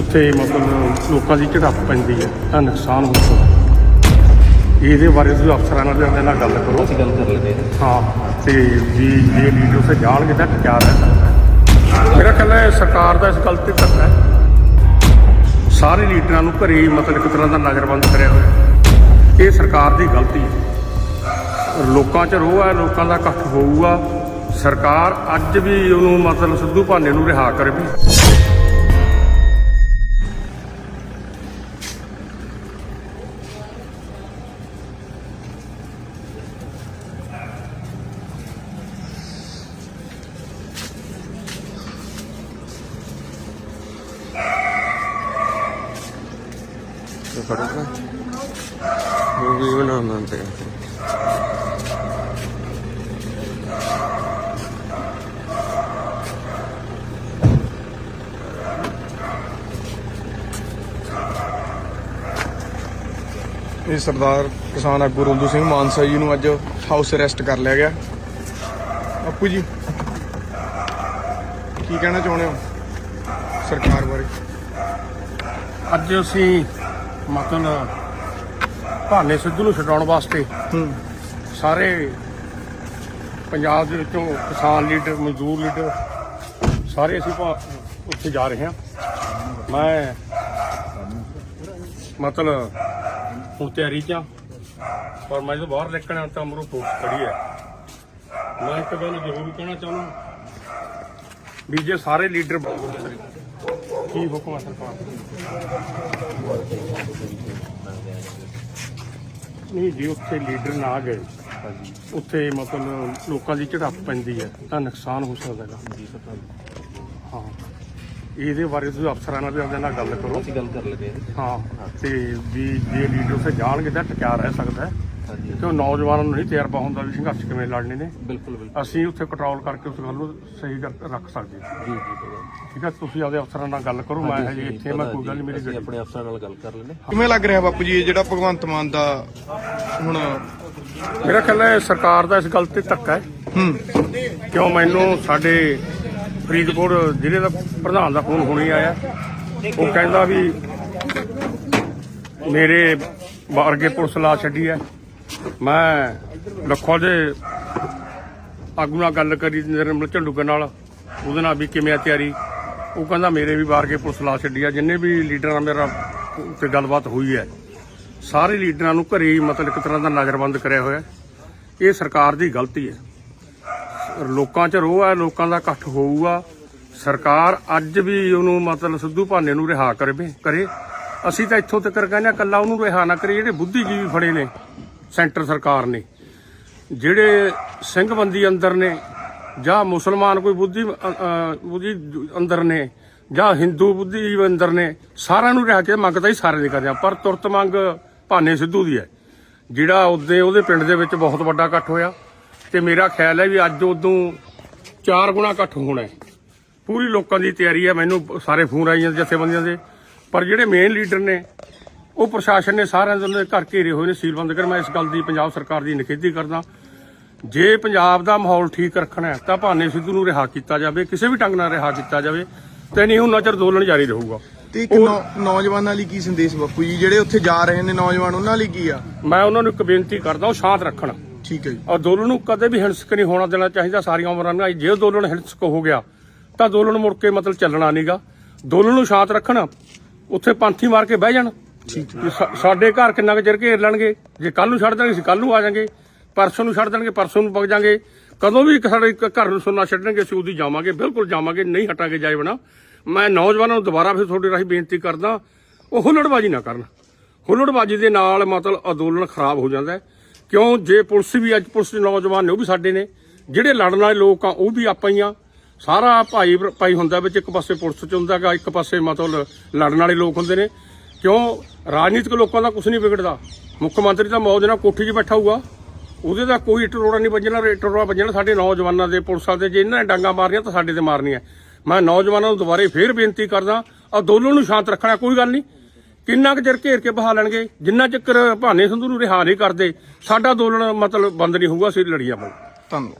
ਉੱਥੇ ਮਤਲਬ ਲੋਕਾਂ ਦੀ ਝੜਪ ਪੈਂਦੀ ਹੈ ਤਾਂ ਨੁਕਸਾਨ ਹੋ ਸਕਦਾ ਇਹਦੇ ਬਾਰੇ ਤੁਸੀਂ ਅਫਸਰਾਂ ਨਾਲ ਜਾਂਦੇ ਨਾਲ ਗੱਲ ਕਰੋ। ਅਸੀਂ ਗੱਲ ਕਰ ਲੈਂਦੇ ਹਾਂ। ਤੇ ਵੀ ਜੇ ਲੀਡਰ ਉੱਥੇ ਜਾਣਗੇ ਤਾਂ ਟਿਕਾ ਰਹਿ। ਮੇਰਾ ਖਿਆਲ ਹੈ ਸਰਕਾਰ ਦਾ ਇਸ ਗੱਲ ਤੇ ਧੱਕਾ ਹੈ। ਸਾਰੇ ਲੀਡਰਾਂ ਨੂੰ ਘਰੇ ਮਤਲਬ ਇੱਕ ਤਰ੍ਹਾਂ ਦਾ ਨਜ਼ਰਬੰਦ ਕਰਿਆ ਹੋਇਆ ਇਹ ਸਰਕਾਰ ਦੀ ਗਲਤੀ ਹੈ। ਲੋਕਾਂ 'ਚ ਰੋਹ ਹੈ ਲੋਕਾਂ ਦਾ ਇਕੱਠ ਹੋਊਗਾ। ਸਰਕਾਰ ਅੱਜ ਵੀ ਉਹਨੂੰ ਮਤਲਬ ਸਿੱਧੂ ਭਾਨੇ ਨੂੰ ਰਿਹਾ ਕਰੇ ਵੀ। ਤੇ ਫੜੋਗਾ ਉਹ ਵੀ ਬਣਾਉਣਾ ਇਹ ਸਰਦਾਰ ਕਿਸਾਨ ਆਗੂ ਰੁੰਦੂ ਸਿੰਘ ਮਾਨਸਾ ਜੀ ਨੂੰ ਅੱਜ ਹਾਊਸ ਅਰੈਸਟ ਕਰ ਲਿਆ ਗਿਆ। ਆਪੂ ਜੀ, ਕੀ ਕਹਿਣਾ ਚਾਹੁੰਦੇ ਹੋ ਸਰਕਾਰ ਬਾਰੇ? ਅੱਜ ਅਸੀਂ ਮਤਲਬ ਭਾਨੇ ਸਿੱਧੂ ਨੂੰ ਛਡਾਉਣ ਵਾਸਤੇ ਹੂੰ। ਸਾਰੇ ਪੰਜਾਬ ਦੇ ਵਿੱਚੋਂ ਕਿਸਾਨ ਲੀਡਰ ਮਜ਼ਦੂਰ ਲੀਡਰ ਸਾਰੇ ਅਸੀਂ ਭਾ- ਉੱਥੇ ਜਾ ਰਹੇ ਹਾਂ। ਮੈਂ ਮਤਲਬ ਹੁਣ ਤਿਆਰੀ 'ਚ ਪਰ ਮੈਂ ਜਦੋਂ ਬਾਹਰ ਨਿਕਲਣਾ ਤਾਂ ਮਰੋ ਪੁਲਿਸ ਖੜੀ ਹੈ। ਮੈਂ ਇੱਕ ਗੱਲ ਜ਼ਰੂਰ ਕਹਿਣਾ ਚਾਹੁੰਦਾ ਵੀ ਜੇ ਸਾਰੇ ਲੀਡਰ ਕੀ ਹੁਕਮ ਹੈ ਸਰਕਾਰ ਨਹੀਂ ਜੇ ਉੱਥੇ ਲੀਡਰ ਨਾ ਗਏ। ਉੱਥੇ ਮਤਲਬ ਲੋਕਾਂ ਦੀ ਝੜਪ ਪੈਂਦੀ ਹੈ ਤਾਂ ਨੁਕਸਾਨ ਹੋ ਸਕਦਾ ਹੈਗਾ। ਹਾਂ। ਇਹਦੇ ਬਾਰੇ ਤੁਸੀਂ ਅਫਸਰਾਂ ਨਾਲ ਵੀ ਆਪਦੇ ਨਾਲ ਗੱਲ ਕਰੋ। ਅਸੀਂ ਗੱਲ ਕਰ ਲੈਂਦੇ ਹਾਂ। ਹਾਂ ਤੇ ਵੀ ਜੇ ਲੀਡਰ ਉੱਥੇ ਜਾਣਗੇ ਤਾਂ ਟਿਕਾ ਰਹਿ ਸਕਦਾ ਹੈ। ਕਿਉਂ ਨੌਜਵਾਨਾਂ ਨੂੰ ਨਹੀਂ ਤਜਰਬਾ ਹੁੰਦਾ ਵੀ ਸੰਘਰਸ਼ ਕਿਵੇਂ ਲੜਨੇ ਨੇ? ਬਿਲਕੁਲ ਬਿਲਕੁਲ। ਅਸੀਂ ਉੱਥੇ ਕੰਟਰੋਲ ਕਰਕੇ ਉਸ ਗੱਲ ਨੂੰ ਸਹੀ ਕਰ- ਰੱਖ ਸਕਦੇ ਹਾਂ। ਜੀ ਜੀ। ਠੀਕ ਹੈ ਤੁਸੀਂ ਆਪਦੇ ਅਫਸਰਾਂ ਨਾਲ ਗੱਲ ਕਰੋ ਮੈਂ ਹਜੇ ਹਾਂਜੀ, ਇੱਥੇ ਮੈਂ ਕੋਈ ਗੱਲ ਨਹੀਂ ਮੇਰੀ ਅਸੀਂ ਗੱਡੀ ਆਪਣੇ ਅਫਸਰਾਂ ਨਾਲ ਗੱਲ ਕਰ ਲੈਂਦੇ। ਕਿਵੇਂ ਲੱਗ ਰਿਹਾ ਬਾਪੂ ਜੀ ਇਹ ਜਿਹੜਾ ਭਗਵੰਤ ਮਾਨ ਦਾ ਹੁਣ ਮੇਰਾ ਖਿਆਲ ਹੈ ਸਰਕਾਰ ਦਾ ਇਸ ਗੱਲ ਤੇ ਧੱਕਾ ਹੈ। ਹੂੰ। ਕਿਉਂ ਮੈਨੂੰ ਸਾਡੇ ਫਰੀਦਕੋਟ ਜ਼ਿਲ੍ਹੇ ਦਾ ਪ੍ਰਧਾਨ ਦਾ ਫੋਨ ਹੁਣੇ ਆਇਆ। ਉਹ ਕਹਿੰਦਾ ਵੀ ਮੇਰੇ ਵਰਗੇ ਪੁਲਿਸ ਲਾ ਛੱਡੀ ਹੈ। ਮੈਂ ਲੱਖੋ ਦੇ ਆਗੂ ਨਾਲ ਗੱਲ ਕਰੀ ਨਿਰਮਲ ਝੰਡੂਕੇ ਨਾਲ ਉਹਦੇ ਨਾਲ ਵੀ ਕਿਵੇਂ ਆ ਤਿਆਰੀ? ਉਹ ਕਹਿੰਦਾ ਮੇਰੇ ਵੀ ਬਾਹਰ ਕੇ ਪੁਲਿਸ ਲਾ ਛੱਡੀ ਆ, ਜਿੰਨੇ ਵੀ ਲੀਡਰਾਂ ਨਾਲ ਮੇਰਾ ਤੇ ਗੱਲਬਾਤ ਹੋਈ ਹੈ। ਸਾਰੇ ਲੀਡਰਾਂ ਨੂੰ ਘਰੇ ਹੀ ਮਤਲਬ ਇੱਕ ਤਰ੍ਹਾਂ ਦਾ ਨਜ਼ਰਬੰਦ ਕਰਿਆ ਹੋਇਆ। ਇਹ ਸਰਕਾਰ ਦੀ ਗਲਤੀ ਹੈ। ਲੋਕਾਂ 'ਚ ਰੋਹ ਹੈ ਲੋਕਾਂ ਦਾ ਇਕੱਠ ਹੋਊਗਾ। ਸਰਕਾਰ ਅੱਜ ਵੀ ਉਹਨੂੰ ਮਤਲਬ ਸਿੱਧੂ ਭਾਨੇ ਨੂੰ ਰਿਹਾ ਕਰੇ ਕਰੇ। ਅਸੀਂ ਤਾਂ ਇੱਥੋਂ ਤੱਕ ਕਹਿੰਦੇ ਹਾਂ ਕੱਲਾ ਉਹਨੂੰ ਰਿਹਾ ਨਾ ਕਰੇ, ਜਿਹੜੇ ਬੁੱਧੀਜੀਵੀ ਫੜੇ ਨੇ। ਸੈਂਟਰ ਸਰਕਾਰ ਨੇ। ਜਿਹੜੇ ਸਿੰਘ ਬੰਦੀ ਅੰਦਰ ਨੇ, ਜਾਂ ਮੁਸਲਮਾਨ ਕੋਈ ਬੁੱਧੀ ਬੁੱਧੀ ਅੰਦਰ ਨੇ, ਜਾਂ ਹਿੰਦੂ ਬੁੱਧੀ ਅੰਦਰ ਨੇ, ਸਾਰਿਆਂ ਨੂੰ ਰਹਿ ਕੇ ਮੰਗ ਤਾਂ ਹੀ ਸਾਰੇ ਦੀ ਕਰਦੇ ਆ, ਪਰ ਤੁਰਤ ਮੰਗ ਭਾਨੇ ਸਿੱਧੂ ਦੀ ਹੈ। ਜਿਹੜਾ ਉਹਦੇ ਉਹਦੇ ਪਿੰਡ ਦੇ ਵਿੱਚ ਬਹੁਤ ਵੱਡਾ ਇਕੱਠ ਹੋਇਆ, ਤੇ ਮੇਰਾ ਖਿਆਲ ਹੈ ਵੀ ਅੱਜ ਉਦੋਂ ਚਾਰ ਗੁਣਾ ਇਕੱਠ ਹੋਣਾ ਹੈ। ਪੂਰੀ ਲੋਕਾਂ ਦੀ ਤਿਆਰੀ ਹੈ, ਮੈਨੂੰ ਸਾਰੇ ਫੋਨ ਆਈ ਜਾਂਦੇ ਜਥੇਬੰਦੀਆਂ ਦੇ, ਪਰ ਜਿਹੜੇ ਮੇਨ ਲੀਡਰ ਨੇ ਉਹ ਪ੍ਰਸ਼ਾਸਨ ਨੇ ਸਾਰਿਆਂ ਦੇ ਉਹਨਾਂ ਘਰ ਘੇਰੇ ਹੋਏ ਨੇ ਸੀਲਬੰਦ ਕਰ ਮੈਂ ਇਸ ਗੱਲ ਦੀ ਪੰਜਾਬ ਸਰਕਾਰ ਦੀ ਨਿਖੇਧੀ ਕਰਦਾ। ਜੇ ਪੰਜਾਬ ਦਾ ਮਾਹੌਲ ਠੀਕ ਰੱਖਣਾ ਹੈ ਤਾਂ ਭਾਨੇ ਸਿੱਧੂ ਨੂੰ ਰਿਹਾ ਕੀਤਾ ਜਾਵੇ ਕਿਸੇ ਵੀ ਢੰਗ ਨਾਲ ਰਿਹਾ ਕੀਤਾ ਜਾਵੇ ਤੇ ਨਹੀਂ ਉਹਨਾਂ ਚਿਰ ਅੰਦੋਲਨ ਜਾਰੀ ਰਹੂਗਾ। ਤੇ ਇੱਕ ਨੌਜਵਾਨਾਂ ਲਈ ਕੀ ਸੰਦੇਸ਼ ਬਾਪੂ ਜੀ? ਜਿਹੜੇ ਉੱਥੇ ਜਾ ਰਹੇ ਨੇ ਨੌਜਵਾਨ ਉਹਨਾਂ ਲਈ ਕੀ ਆ? ਮੈਂ ਉਹਨਾਂ ਨੂੰ ਇੱਕ ਬੇਨਤੀ ਕਰਦਾ ਉਹ ਸ਼ਾਂਤ ਰੱਖਣ। ਠੀਕ ਹੈ ਜੀ। ਅੰਦੋਲਨ ਨੂੰ ਕਦੇ ਵੀ ਹਿੰਸਕ ਨਹੀਂ ਹੋਣਾ ਦੇਣਾ ਚਾਹੀਦਾ ਸਾਰੀਆਂ ਉਮਰਾਂ ਨੂੰ ਜੇ ਅੰਦੋਲਨ ਹਿੰਸਕ ਹੋ ਗਿਆ ਤਾਂ ਅੰਦੋਲਨ ਮੁੜ ਕੇ ਮਤਲਬ ਚੱਲਣਾ ਨਹੀਂਗਾ ਅੰਦੋਲਨ ਨੂੰ ਸ਼ਾਂਤ ਰੱਖਣ ਉੱਥੇ ਪੰਥੀ ਮਾਰ ਕੇ ਬਹਿ ਜਾਣ। ਠੀਕ ਵੀ ਸਾਡੇ ਘਰ ਕਿੰਨਾ ਕੁ ਚਿਰ ਘੇਰ ਲੈਣਗੇ? ਜੇ ਕੱਲ ਨੂੰ ਛੱਡ ਦੇਣਗੇ, ਅਸੀਂ ਕੱਲ ਨੂੰ ਆ ਜਾਾਂਗੇ। ਪਰਸੋਂ ਨੂੰ ਛੱਡ ਦੇਣਗੇ, ਪਰਸੋਂ ਨੂੰ ਪਗ ਜਾਾਂਗੇ। ਕਦੋਂ ਵੀ ਸਾਡੇ ਘਰ ਨੂੰ ਸੁਣਨਾ ਛੱਡਣਗੇ, ਅਸੀਂ ਉਦੀ ਜਾਵਾਂਗੇ, ਬਿਲਕੁਲ ਜਾਵਾਂਗੇ, ਨਹੀਂ ਹਟਾਂਗੇ ਜਾਏ ਬਣਾ ਮੈਂ ਨੌਜਵਾਨਾਂ ਨੂੰ ਦੁਬਾਰਾ ਫਿਰ ਤੁਹਾਡੇ ਰਾਹੀਂ ਬੇਨਤੀ ਕਰਦਾ, ਉਹ ਹੁੱਲੜਬਾਜੀ ਨਾ ਕਰਨ। ਹੁੱਲੜਬਾਜੀ ਦੇ ਨਾਲ ਮਤਲਬ ਅੰਦੋਲਨ ਖਰਾਬ ਹੋ ਜਾਂਦਾ ਕਿਉਂ? ਜੇ ਪੁਲਿਸ ਵੀ ਅੱਜ, ਪੁਲਿਸ ਦੇ ਨੌਜਵਾਨ ਨੇ, ਉਹ ਵੀ ਸਾਡੇ ਨੇ। ਜਿਹੜੇ ਲੜਨ ਵਾਲੇ ਲੋਕ ਆ, ਉਹ ਵੀ ਆਪਾਂ ਹੀ ਆ। ਸਾਰਾ ਭਾਈ ਭਾਈ ਹੁੰਦਾ ਵਿੱਚ ਇੱਕ ਪਾਸੇ ਪੁਲਿਸ ਚ ਹੁੰਦਾਗਾ, ਇੱਕ ਪਾਸੇ ਮਤਲਬ ਲੜਨ ਵਾਲੇ ਲੋਕ ਹੁੰਦੇ ਨੇ। ਕਿਉਂ? ਰਾਜਨੀਤਿਕ ਲੋਕਾਂ ਦਾ ਕੁਝ ਨਹੀਂ ਵਿਗੜਦਾ। ਮੁੱਖ ਮੰਤਰੀ ਤਾਂ ਮੌਜ ਨਾਲ ਕੋਠੀ 'ਚ ਬੈਠਾ ਹੋਊਗਾ। ਉਹਦੇ ਦਾ ਕੋਈ ਇੱਟ ਰੋੜਾ ਨਹੀਂ ਵੱਜਣਾ, ਇੱਟ ਰੋੜਾ ਵੱਜਣਾ ਸਾਡੇ ਨੌਜਵਾਨਾਂ ਦੇ, ਪੁਲਿਸਾਂ ਦੇ। ਜੇ ਇਹਨਾਂ ਨੇ ਡਾਂਗਾ ਮਾਰਨੀਆਂ ਤਾਂ ਸਾਡੇ ਤੇ ਮਾਰਨੀਆਂ। ਮੈਂ ਨੌਜਵਾਨਾਂ ਨੂੰ ਦੁਬਾਰੇ ਫੇਰ ਬੇਨਤੀ ਕਰਦਾ ਅੰਦੋਲਨ ਨੂੰ ਸ਼ਾਂਤ ਰੱਖਣਾ ਕੋਈ ਗੱਲ ਨਹੀਂ। ਕਿੰਨਾ ਕੁ ਚਿਰ ਘੇਰ ਕੇ ਬਹਾ ਲੈਣਗੇ? ਜਿੰਨਾ ਚੱਕਰ ਭਾਨੇ ਸੰਧੂ ਨੂੰ ਰਿਹਾ ਨਹੀਂ ਕਰਦੇ, ਸਾਡਾ ਅੰਦੋਲਨ ਮਤਲਬ ਬੰਦ ਨਹੀਂ ਹੋਊਗਾ, ਅਸੀਂ ਲੜੀ ਜਾਵਾਂਗੇ ਧੰਨਵਾਦ।